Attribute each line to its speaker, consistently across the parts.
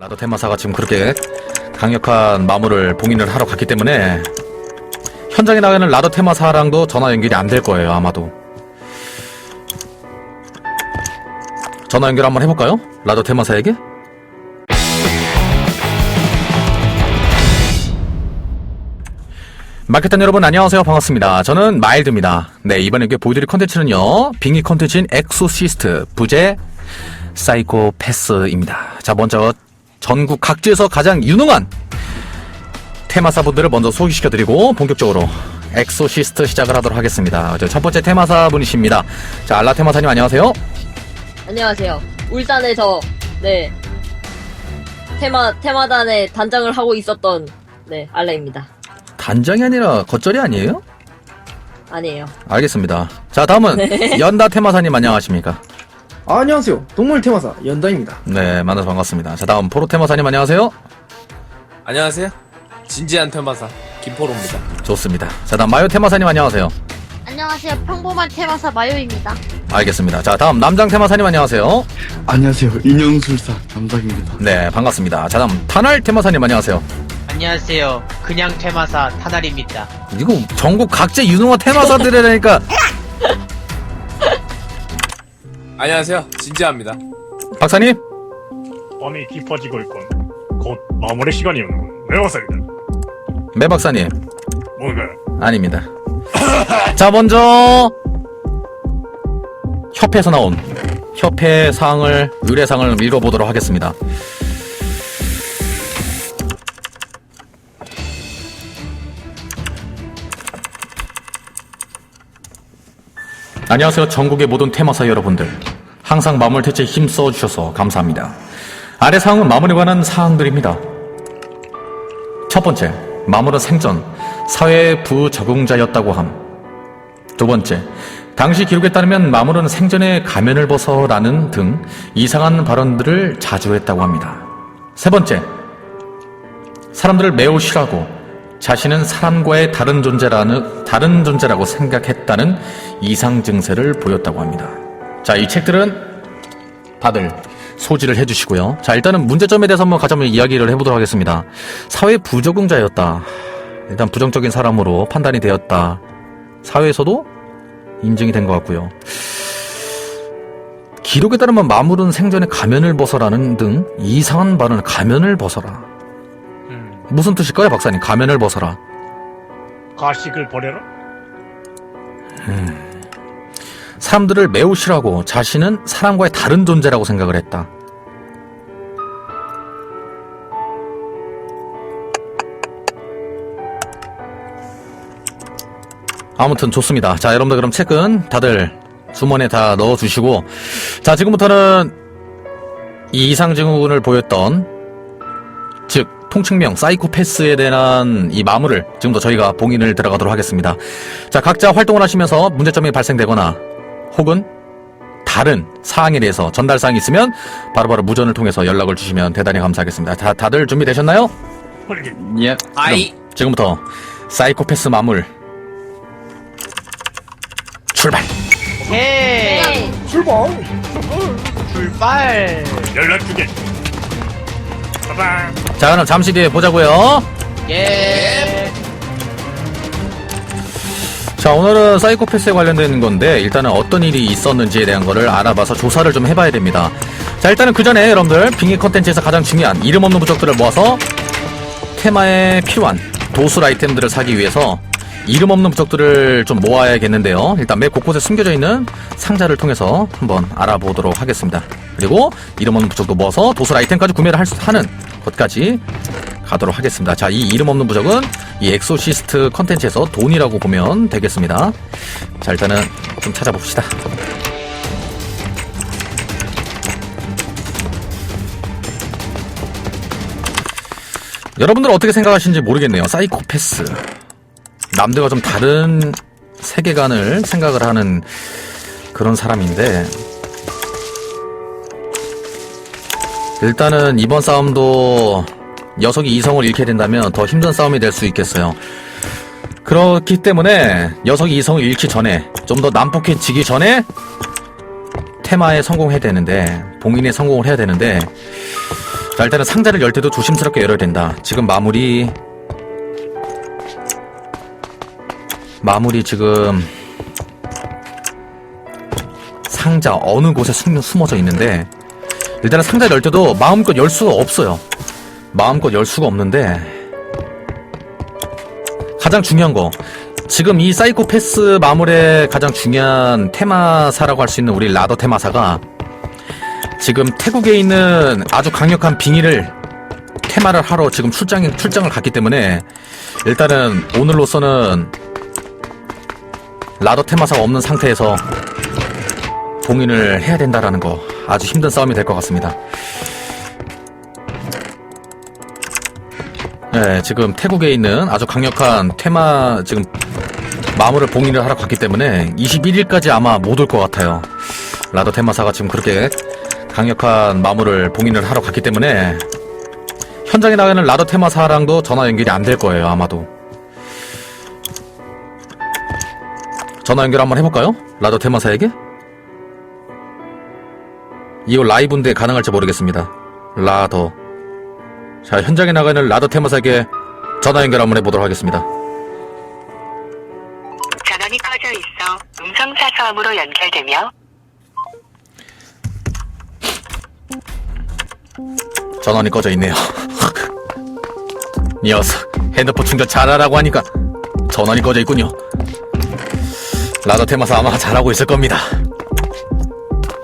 Speaker 1: 라도 테마사가 지금 그렇게 강력한 마무를 봉인을 하러 갔기 때문에 현장에 나가는 라도 테마사랑도 전화 연결이 안 될 거예요 아마도. 전화 연결 한번 해볼까요? 라도 테마사에게? 마케탄 여러분 안녕하세요. 반갑습니다. 저는 마일드입니다. 네 이번에 보여드릴 컨텐츠는요 빙의 컨텐츠인 엑소시스트 부제 사이코패스입니다. 자 먼저 전국 각지에서 가장 유능한 테마사분들을 먼저 소개시켜드리고 본격적으로 엑소시스트 시작을 하도록 하겠습니다 저첫 번째 테마사분이십니다 자 알라 테마사님 안녕하세요
Speaker 2: 안녕하세요. 울산에서 네 테마 테마단의 단장을 하고 있었던 네 알라입니다.
Speaker 1: 단장이 아니라 겉절이 아니에요?
Speaker 2: 아니에요.
Speaker 1: 알겠습니다 자 다음은 연다 테마사님 안녕하십니까
Speaker 3: 아, 안녕하세요. 동물 테마사 연다입니다.
Speaker 1: 네 만나서 반갑습니다 자 다음 포로 테마사님 안녕하세요
Speaker 4: 안녕하세요. 진지한 테마사 김포로입니다.
Speaker 1: 좋습니다. 자, 다음 마요 테마사님 안녕하세요.
Speaker 5: 안녕하세요. 평범한 테마사 마요입니다.
Speaker 1: 알겠습니다. 자, 다음 남장 테마사님 안녕하세요.
Speaker 6: 안녕하세요. 인형술사 남작입니다.
Speaker 1: 네, 반갑습니다. 자, 다음 타날 테마사님 안녕하세요.
Speaker 7: 안녕하세요. 그냥 테마사 타날입니다.
Speaker 1: 이거 전국 각지 유능한 테마사들이라니까.
Speaker 4: 안녕하세요. 진지합니다.
Speaker 1: 박사님?
Speaker 8: 밤이 깊어지고 있군. 곧 마무리 시간이 오는군. 외워서이다.
Speaker 1: 매 박사님?
Speaker 8: 뭔가
Speaker 1: 아닙니다. 자, 먼저 협회에서 나온 협회 사항을 의뢰 사항을 읽어보도록 하겠습니다. 안녕하세요. 전국의 모든 테마사 여러분들. 항상 마물 대체 힘써 주셔서 감사합니다. 아래 사항은 마물에 관한 사항들입니다. 첫 번째, 마물은 생전 사회 부적응자였다고 함. 두 번째, 당시 기록에 따르면 마물은 생전에 가면을 벗어라는 등 이상한 발언들을 자주 했다고 합니다. 세 번째, 사람들을 매우 싫어하고 자신은 사람과의 다른 존재라는 다른 존재라고 생각했다는 이상 증세를 보였다고 합니다. 자, 이 책들은 다들 소지를 해주시고요. 자, 일단은 문제점에 대해서 한번 가자면 이야기를 해보도록 하겠습니다. 사회 부적응자였다. 일단 부정적인 사람으로 판단이 되었다. 사회에서도 인증이 된 것 같고요. 기록에 따르면 마물은 생전에 가면을 벗어라는 등 이상한 발언을 가면을 벗어라.
Speaker 7: 음,
Speaker 1: 무슨 뜻일까요, 박사님? 가면을 벗어라.
Speaker 8: 가식을 버려라.
Speaker 1: 사람들을 매우 싫어하고 자신은 사람과의 다른 존재라고 생각을 했다. 아무튼 좋습니다. 자, 여러분들 그럼 책은 다들 주머니에 다 넣어주시고, 자, 지금부터는 이 이상 증후군을 보였던, 즉, 통칭명 사이코패스에 대한 이 마물을 지금부터 저희가 봉인을 들어가도록 하겠습니다. 자, 각자 활동을 하시면서 문제점이 발생되거나 혹은 다른 사항에 대해서 전달 사항이 있으면 바로 바로 무전을 통해서 연락을 주시면 대단히 감사하겠습니다. 다, 다들 준비되셨나요?
Speaker 6: 예.
Speaker 4: 아이
Speaker 1: 지금부터 사이코패스 마물 출발!
Speaker 7: 오케이.
Speaker 3: 출발!
Speaker 7: 출발.
Speaker 8: 연락 주게.
Speaker 1: 자, 그럼 잠시 뒤에 보자고요.
Speaker 7: 예.
Speaker 1: 자, 오늘은 사이코패스에 관련된 건데 일단은 어떤 일이 있었는지에 대한 거를 알아봐서 조사를 좀 해봐야 됩니다. 자, 일단은 그 전에 여러분들 빙의 컨텐츠에서 가장 중요한 이름 없는 부적들을 모아서 테마에 필요한 도술 아이템들을 사기 위해서 이름 없는 부적들을 좀 모아야겠는데요. 일단 맵 곳곳에 숨겨져 있는 상자를 통해서 한번 알아보도록 하겠습니다. 그리고 이름 없는 부적도 모아서 도술 아이템까지 구매를 할 수, 하는 것까지 가도록 하겠습니다. 자, 이 이름 없는 부적은 이 엑소시스트 컨텐츠에서 돈이라고 보면 되겠습니다. 자, 일단은 좀 찾아봅시다. 여러분들 어떻게 생각하시는지 모르겠네요. 사이코패스. 남들과 좀 다른 세계관을 생각을 하는 그런 사람인데, 일단은 이번 싸움도 녀석이 이성을 잃게 된다면 더 힘든 싸움이 될 수 있겠어요. 그렇기 때문에 녀석이 이성을 잃기 전에 좀 더 난폭해지기 전에 테마에 성공해야 되는데 봉인에 성공을 해야 되는데 자, 일단은 상자를 열 때도 조심스럽게 열어야 된다. 지금 마무리. 마무리 지금. 상자 어느 곳에 숨, 숨어져 있는데. 일단은 상자를 열 때도 마음껏 열 수가 없어요. 마음껏 열 수가 없는데. 가장 중요한 거. 지금 이 사이코패스 마물의 가장 중요한 테마사라고 할 수 있는 우리 라더 테마사가 지금 태국에 있는 아주 강력한 빙의를 테마를 하러 지금 출장, 출장을 갔기 때문에 일단은 오늘로서는 라더 테마사가 없는 상태에서 봉인을 해야 된다라는 거 아주 힘든 싸움이 될 것 같습니다. 네, 지금 태국에 있는 아주 강력한 테마 지금 마물을 봉인을 하러 갔기 때문에 21일까지 아마 못 올 것 같아요. 라더 테마사가 지금 그렇게 강력한 마물을 봉인을 하러 갔기 때문에 현장에 나가는 라더 테마사랑도 전화 연결이 안 될 거예요, 아마도. 전화 연결 한번 해볼까요? 라더 테마사에게? 이거 라이브인데 가능할지 모르겠습니다. 라더. 자, 현장에 나가는 라더 테마사에게 전화 연결 한번 해보도록 하겠습니다.
Speaker 9: 전원이 꺼져 있어 음성 사서함으로 연결되며
Speaker 1: 전원이 꺼져 있네요. 녀석, 핸드폰 충전 잘하라고 하니까 전원이 꺼져 있군요. 라더 테마사 아마 잘하고 있을 겁니다.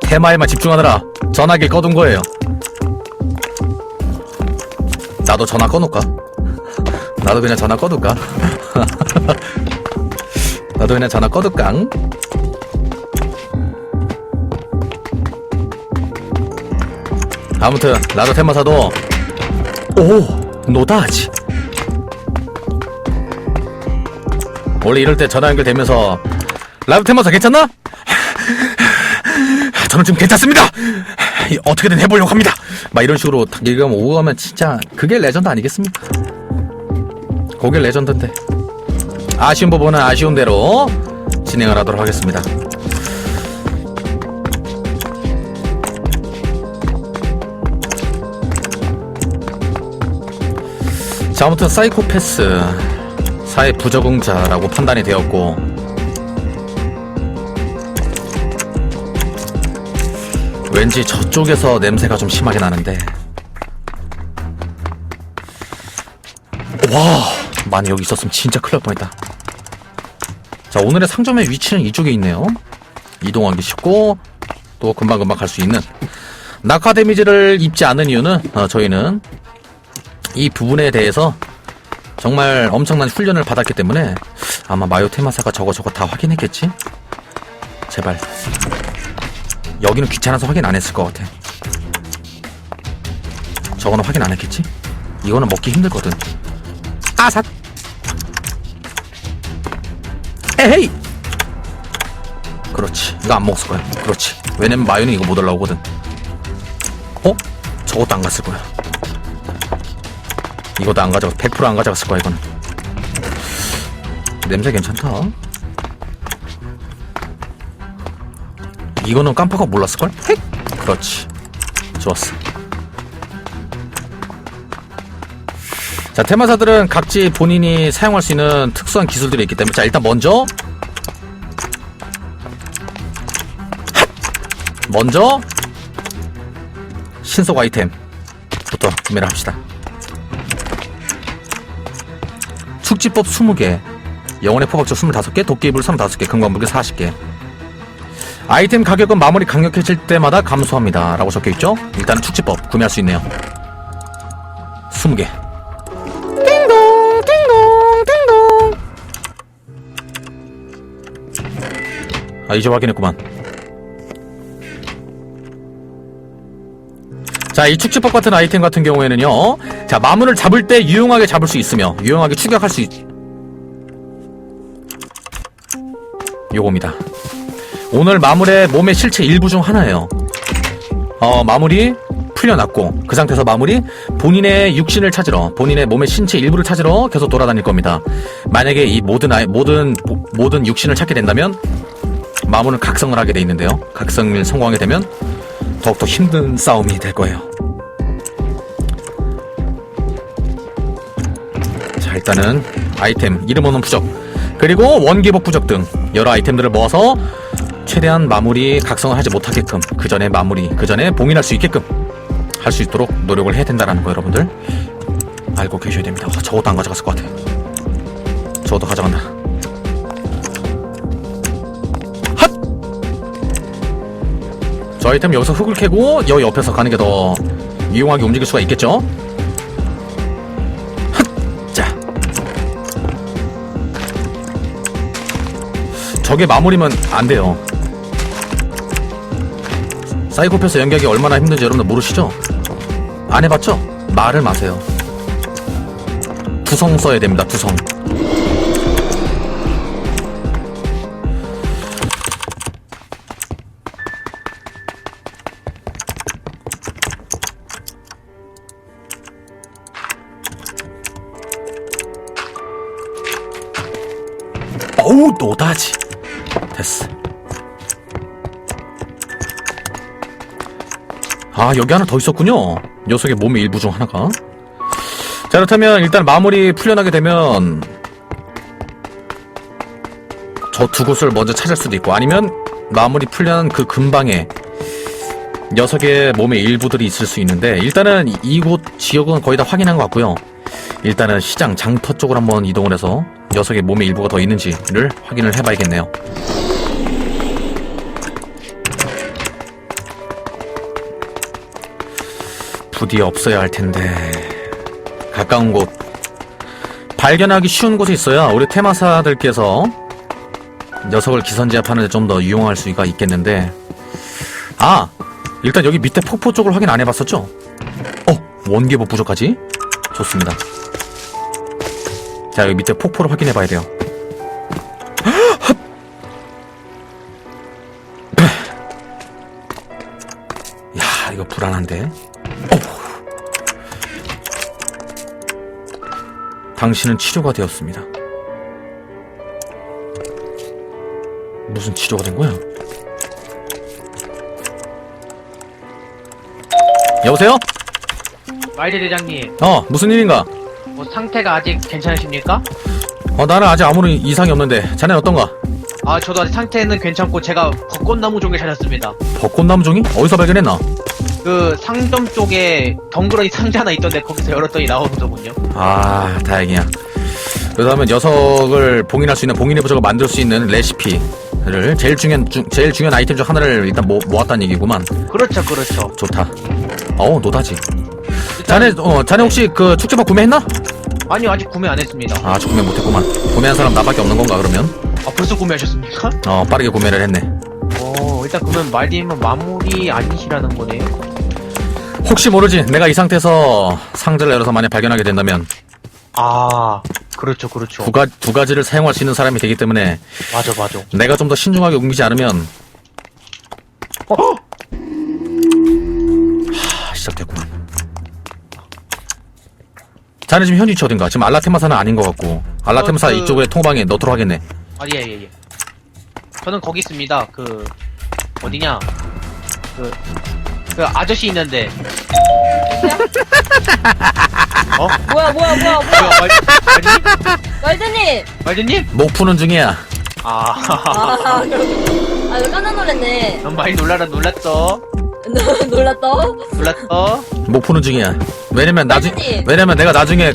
Speaker 1: 테마에만 집중하느라 전화기 꺼둔 거예요. 나도 전화 꺼놓을까? 나도 그냥 전화 꺼둘까? 나도 그냥 전화 꺼둘까? 아무튼 라더 테마사도 오 노다지 원래 이럴 때 전화 연결되면서 라더 테마사 괜찮나? 저는 지금 괜찮습니다. 이, 어떻게든 해보려고 합니다. 막 이런 식으로 딱 얘기하면 오고 가면 진짜 그게 레전드 아니겠습니까? 그게 레전드인데. 아쉬운 부분은 아쉬운 대로 진행을 하도록 하겠습니다. 자, 아무튼 사이코패스 사회 부적응자라고 판단이 되었고 왠지 저쪽에서 냄새가 좀 심하게 나는데. 와 만약 여기 있었으면 진짜 큰일 날 뻔했다. 자 오늘의 상점의 위치는 이쪽에 있네요. 이동하기 쉽고 또 금방금방 갈 수 있는 낙하 데미지를 입지 않은 이유는 어, 저희는 이 부분에 대해서 정말 엄청난 훈련을 받았기 때문에 아마 마요 테마사가 저거 저거 다 확인했겠지? 제발 여기는 귀찮아서 확인 안 했을 것 같아. 저거는 확인 안 했겠지? 이거는 먹기 힘들거든. 아삿 에헤이! 그렇지. 이거 안 먹었을 거야. 그렇지. 왜냐면 마요는 이거 못 올라오거든. 어? 저것도 안 갔을 거야. 이것도 안 가져갔, 100%안 가져갔을 거야, 이거는. 냄새 괜찮다. 이거는 깜빡하고 몰랐을걸? 핵! 그렇지. 좋았어. 자, 테마사들은 각지 본인이 사용할 수 있는 특수한 기술들이 있기 때문에. 자, 일단 먼저. 핫! 먼저. 신속 아이템부터 구매를 합시다. 축지법 20개, 영혼의 포박조 25개, 도끼이불 35개, 금광불개 40개. 아이템 가격은 마무리 강력해질 때마다 감소합니다. 라고 적혀있죠? 일단은 축지법 구매할 수 있네요. 20개. 띵동, 띵동, 띵동. 아, 이제 확인했구만. 자, 이 축지법 같은 아이템 같은 경우에는요. 자, 마문을 잡을 때 유용하게 잡을 수 있으며 유용하게 추격할 수 있... 요겁니다. 오늘 마무리의 몸의 실체 일부 중 하나예요. 어, 마무리 풀려났고 그 상태에서 마무리 본인의 육신을 찾으러 본인의 몸의 신체 일부를 찾으러 계속 돌아다닐 겁니다. 만약에 이 모든 아이, 모든 모, 모든 육신을 찾게 된다면 마무는 각성을 하게 돼 있는데요. 각성을 성공하게 되면 더욱더 힘든 싸움이 될 거예요. 자 일단은 아이템 이름 없는 부적 그리고 원기복 부적 등 여러 아이템들을 모아서 최대한 마무리 각성을 하지 못하게끔 그 전에 마무리 그 전에 봉인할 수 있게끔 할 수 있도록 노력을 해야 된다는 거 여러분들 알고 계셔야 됩니다. 아, 저것도 안 가져갔을 것 같아. 저것도 가져갔나? 핫! 저 아이템 여기서 흙을 캐고 여 옆에서 가는 게 더 유용하게 움직일 수가 있겠죠? 저게 마무리면 안 돼요. 사이코패스 연기하기 얼마나 힘든지 여러분들 모르시죠? 안 해봤죠? 말을 마세요. 두성 써야 됩니다, 두성. 아, 여기 하나 더 있었군요. 녀석의 몸의 일부 중 하나가. 자, 그렇다면 일단 마무리 풀려나게 되면 저 두 곳을 먼저 찾을 수도 있고 아니면 마무리 풀려난 그 근방에 녀석의 몸의 일부들이 있을 수 있는데 일단은 이- 이곳 지역은 거의 다 확인한 것 같고요. 일단은 시장 장터 쪽으로 한번 이동을 해서 녀석의 몸의 일부가 더 있는지를 확인을 해봐야겠네요. 부디 없어야 할 텐데 가까운 곳 발견하기 쉬운 곳에 있어야 우리 테마사들께서 녀석을 기선제압하는 데 좀더 유용할 수가 있겠는데 아 일단 여기 밑에 폭포 쪽을 확인 안 해봤었죠? 어 원기복 부족하지? 좋습니다 자 여기 밑에 폭포를 확인해 봐야 돼요 헛! 야 이거 불안한데 당신은 치료가 되었습니다. 무슨 치료가 된 거야? 여보세요?
Speaker 7: 말대 대장님,
Speaker 1: 어, 무슨 일인가?
Speaker 7: 뭐 상태가 아직 괜찮으십니까?
Speaker 1: 어, 나는 아직 아무런 이상이 없는데, 자네는 어떤가?
Speaker 7: 아, 저도 아직 상태는 괜찮고 제가 벚꽃나무 종을 찾았습니다.
Speaker 1: 벚꽃나무 종이? 어디서 발견했나?
Speaker 7: 그 상점 쪽에 덩그러니 상자 하나 있던데 거기서 열었더니 나오더군요.
Speaker 1: 아, 다행이야. 그러면 녀석을 봉인할 수 있는 봉인의 부적을 만들 수 있는 레시피를 제일 중요한 중- 제일 중요한 아이템 중 하나를 일단 모, 모았다는 얘기구만.
Speaker 7: 그렇죠, 그렇죠.
Speaker 1: 좋다. 어우, 노다지. 자네, 어, 자네 혹시 그 축제밥 구매했나?
Speaker 7: 아니요, 아직 구매 안 했습니다.
Speaker 1: 아, 아직 구매 못했구만. 구매한 사람 나밖에 없는 건가, 그러면?
Speaker 7: 아, 벌써 구매하셨습니까?
Speaker 1: 어, 빠르게 구매를 했네.
Speaker 7: 어, 일단 그러면 말디님은 마무리 아니시라는 거네요.
Speaker 1: 혹시 모르지, 내가 이 상태에서 상자를 열어서 만약 발견하게 된다면,
Speaker 7: 아, 그렇죠, 그렇죠.
Speaker 1: 두, 가, 두 가지를 사용할 수 있는 사람이 되기 때문에,
Speaker 7: 맞아, 맞아.
Speaker 1: 내가 좀 더 신중하게 옮기지 않으면,
Speaker 7: 어?
Speaker 1: 하, 시작됐구만. 자네 지금 현지 어딘가? 지금 알라테마사는 아닌 것 같고, 알라테마사
Speaker 7: 어, 그-
Speaker 1: 이쪽에 통방에 넣도록 하겠네.
Speaker 7: 아, 예, 예, 예. 저는 거기 있습니다. 그, 어디냐. 그, 그 아저씨 있는데. 어?
Speaker 2: 뭐야, 뭐야, 뭐야, 뭐야.
Speaker 7: 뭐야, 말, 말디님?
Speaker 2: 말드님!
Speaker 7: 말디님?
Speaker 1: 목 푸는 중이야.
Speaker 7: 아,
Speaker 2: 아. 아, 이거 깜짝 놀랐네.
Speaker 7: 넌 많이 놀라라, 놀랐어.
Speaker 2: 너 놀랐다?
Speaker 7: 놀랐어.
Speaker 1: 목 푸는 중이야. 왜냐면 나중,
Speaker 2: 선생님.
Speaker 1: 왜냐면 내가 나중에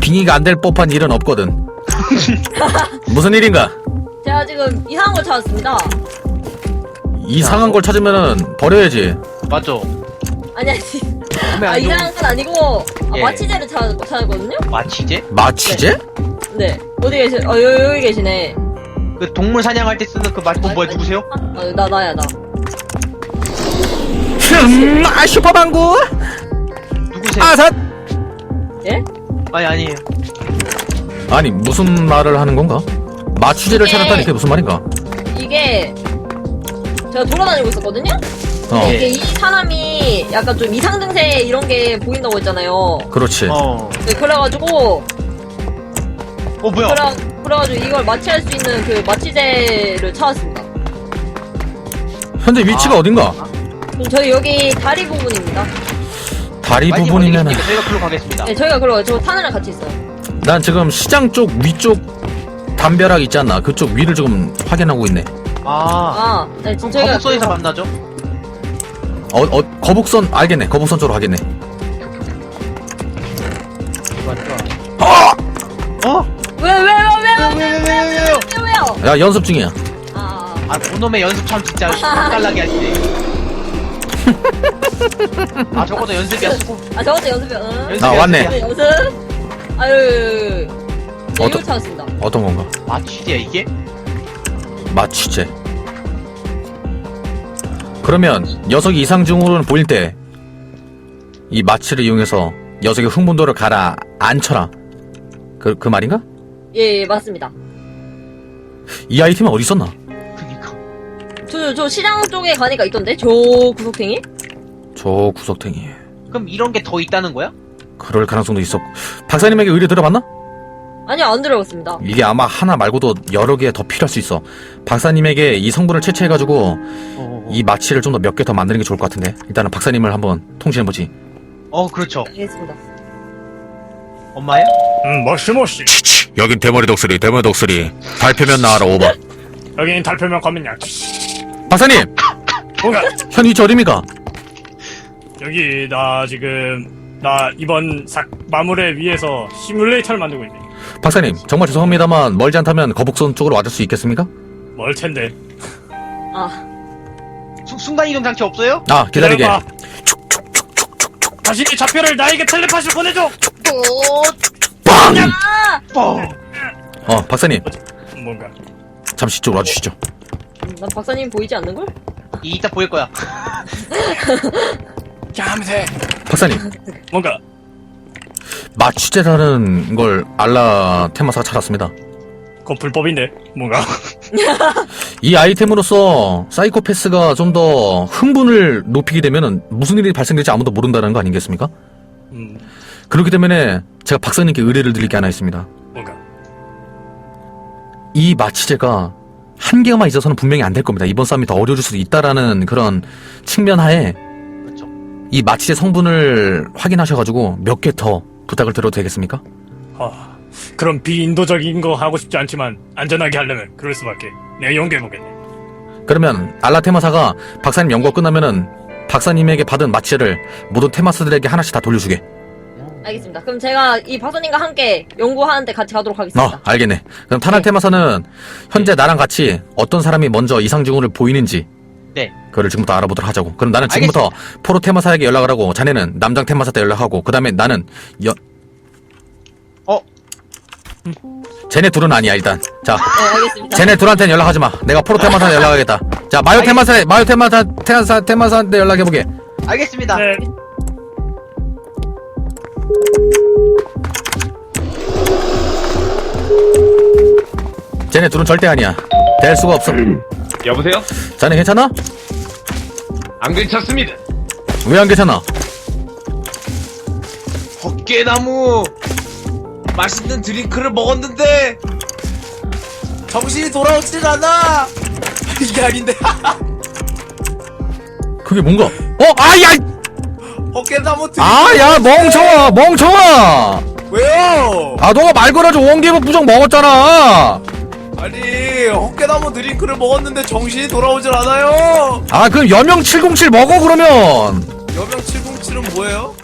Speaker 1: 빙의가 안 될 법한 일은 없거든. 무슨 일인가?
Speaker 2: 제가 지금 이상한 걸 찾았습니다.
Speaker 1: 이상한 걸 찾으면은 버려야지.
Speaker 7: 맞죠?
Speaker 2: 아니, 아니.
Speaker 7: 구매
Speaker 2: 아,
Speaker 7: 안
Speaker 2: 이상한 건 아니고, 아,
Speaker 7: 예.
Speaker 2: 마취제를 찾, 찾았거든요?
Speaker 7: 마취제?
Speaker 1: 마취제?
Speaker 2: 네. 어디 계시, 어, 여기, 여기 계시네.
Speaker 7: 그 동물 사냥할 때 쓰는 그 마취, 어, 뭐야, 누구세요?
Speaker 2: 아, 나, 나야, 나.
Speaker 1: 흠, 아, 슈퍼방구?
Speaker 7: 누구세요?
Speaker 1: 아삿!
Speaker 2: 예?
Speaker 7: 아니, 아니에요.
Speaker 1: 아니, 무슨 말을 하는 건가? 마취제를
Speaker 2: 이게-
Speaker 1: 찾았다니 그게 무슨 말인가?
Speaker 2: 이게, 제가 돌아다니고 있었거든요?
Speaker 1: 어,
Speaker 2: 이게 이 사람이 약간 좀 이상 증세 이런 게 보인다고 했잖아요.
Speaker 1: 그렇지.
Speaker 7: 어.
Speaker 2: 네, 그래가지고,
Speaker 7: 어, 뭐야?
Speaker 2: 그래, 그래가지고 이걸 마취할 수 있는 그 마취제를 찾았습니다.
Speaker 1: 현재 위치가
Speaker 7: 아.
Speaker 1: 어딘가?
Speaker 2: 그럼 저희 여기 다리 부분입니다.
Speaker 1: 다리 부분이면?
Speaker 7: 저희가 글로 가겠습니다.
Speaker 2: 네, 저희가 그러고 저 타늘랑 같이 있어요.
Speaker 1: 난 지금 시장 쪽 위쪽 담벼락 있지 않나? 그쪽 위를 지금 확인하고 있네.
Speaker 7: 아,
Speaker 2: 아, 네,
Speaker 7: 그럼
Speaker 2: 저희가
Speaker 7: 거북선에서 만나죠?
Speaker 1: 어, 어, 거북선, 알겠네. 거북선 쪽으로 가겠네.
Speaker 7: 어?
Speaker 2: 왜, 왜, 왜, 왜, 왜,
Speaker 7: 왜, 왜, 왜, 왜, 왜요?
Speaker 2: 왜, 왜요?
Speaker 1: 야, 연습 중이야.
Speaker 2: 아,
Speaker 7: 아, 그놈의 연습 참 진짜 깔라게 하시네. 아, 저것도 연습이야, 수고.
Speaker 2: 아, 저것도 연습이요. 응?
Speaker 7: 연습이야,
Speaker 1: 아, 왔네.
Speaker 2: 네,
Speaker 7: 연습이야.
Speaker 2: 연습. 아유, 네,
Speaker 1: 어떤-
Speaker 2: 이걸 찾았습니다.
Speaker 1: 어떤 건가?
Speaker 7: 아, 취재야, 이게?
Speaker 1: 마취제. 그러면 녀석이 이상 증후를 보일 때 이 마취를 이용해서 녀석의 흥분도를 가라 앉혀라. 그, 그 말인가?
Speaker 2: 예, 예, 맞습니다.
Speaker 1: 이 아이템은 어디 있었나?
Speaker 7: 그니까.
Speaker 2: 저, 저 시장 쪽에 가니까 있던데? 저 구석탱이?
Speaker 1: 저 구석탱이.
Speaker 7: 그럼 이런 게 더 있다는 거야?
Speaker 1: 그럴 가능성도 있었고. 박사님에게 의뢰 들어봤나?
Speaker 2: 아니요, 안 들어봤습니다.
Speaker 1: 이게 아마 하나 말고도 여러 개 더 필요할 수 있어. 박사님에게 이 성분을 채취해가지고
Speaker 7: 어, 어,
Speaker 1: 이 마취를 좀 더 몇 개 더 만드는 게 좋을 것 같은데. 일단은 박사님을 한번 통신해보지.
Speaker 7: 어, 그렇죠.
Speaker 2: 알겠습니다.
Speaker 7: 엄마야?
Speaker 8: 음, 머시머시.
Speaker 1: 여긴 대머리 독수리, 대머리 독수리. 발표면 나와라, 오버.
Speaker 8: 여기는 달표면 가면약.
Speaker 1: 박사님!
Speaker 8: 뭔가
Speaker 1: 현 위치 어딥니까?
Speaker 8: 여기 나 지금 나 이번 사, 마물에 위해서 시뮬레이터를 만들고 있네.
Speaker 1: 박사님, 정말 죄송합니다만 멀지 않다면 거북선 쪽으로 와줄 수 있겠습니까?
Speaker 8: 멀 텐데.
Speaker 2: 아,
Speaker 7: 수, 순간이동 장치 없어요?
Speaker 1: 아, 기다리게.
Speaker 8: 기다려봐. 다시 이 좌표를 나에게 텔레파시로 보내줘.
Speaker 1: 빵!
Speaker 7: 뻥!
Speaker 1: 어, 박사님,
Speaker 8: 뭔가.
Speaker 1: 잠시 이쪽으로 와주시죠.
Speaker 2: 음, 난 박사님 보이지 않는 걸?
Speaker 7: 이 이따 보일 거야.
Speaker 8: 얌새.
Speaker 1: 박사님,
Speaker 8: 뭔가.
Speaker 1: 마취제라는 걸 알라 테마사가 찾았습니다.
Speaker 8: 그건 불법인데. 뭔가.
Speaker 1: 이 아이템으로써 사이코패스가 좀 더 흥분을 높이게 되면 무슨 일이 발생될지 아무도 모른다는 거 아니겠습니까?
Speaker 8: 음,
Speaker 1: 그렇기 때문에 제가 박사님께 의뢰를 드릴 게 하나 있습니다.
Speaker 8: 뭔가.
Speaker 1: 이 마취제가 한 개만 있어서는 분명히 안 될 겁니다. 이번 싸움이 더 어려울 수도 있다라는 그런 측면 하에
Speaker 7: 그렇죠.
Speaker 1: 이 마취제 성분을 확인하셔가지고 몇 개 더 부탁을 드려도 되겠습니까?
Speaker 8: 아, 그럼 비인도적인 거 하고 싶지 않지만 안전하게 하려면 그럴 수밖에. 내가 연구해보겠네.
Speaker 1: 그러면 알라 테마사가 박사님 연구가 끝나면은 박사님에게 받은 마취제를 모든 테마스들에게 하나씩 다 돌려주게.
Speaker 2: 알겠습니다. 그럼 제가 이 박사님과 함께 연구하는데 같이 가도록
Speaker 1: 어,
Speaker 2: 하겠습니다.
Speaker 1: 알겠네. 그럼 타날
Speaker 2: 네.
Speaker 1: 테마사는 현재 나랑 같이 어떤 사람이 먼저 이상 증후를 보이는지
Speaker 7: 네.
Speaker 1: 그걸 지금부터 알아보도록 하자고. 그럼 나는 지금부터 포로 테마사에게 연락을 하고 자네는 남장 테마사 때 연락하고 그다음에 나는 여
Speaker 7: 어?
Speaker 1: 쟤네 둘은 아니야 일단. 자,
Speaker 2: 네, 알겠습니다.
Speaker 1: 쟤네 둘한테는 연락하지 마. 내가 포로 테마사에 연락하겠다. 자, 마요 테마사, 마요 테마사, 테마사, 테마사한테 연락해 보게.
Speaker 7: 알겠습니다.
Speaker 8: 네.
Speaker 1: 쟤네 둘은 절대 아니야. 될 수가 없어.
Speaker 10: 여보세요?
Speaker 1: 자네 괜찮아?
Speaker 10: 안 괜찮습니다.
Speaker 1: 왜 안 괜찮아?
Speaker 10: 헛개나무 맛있는 드링크를 먹었는데 정신이 돌아오질 않아. 이게 아닌데.
Speaker 1: 그게 뭔가? 어, 아, 야,
Speaker 10: 헛개나무 드링크
Speaker 1: 아, 야, 멍청아, 멍청아.
Speaker 10: 왜요?
Speaker 1: 아, 너가 말 걸어줘 원기부 부정 먹었잖아.
Speaker 10: 아니 헛개나무 드링크를 먹었는데 정신이 돌아오질 않아요.
Speaker 1: 아, 그럼 여명 707 먹어 그러면.
Speaker 10: 여명 707은 뭐예요?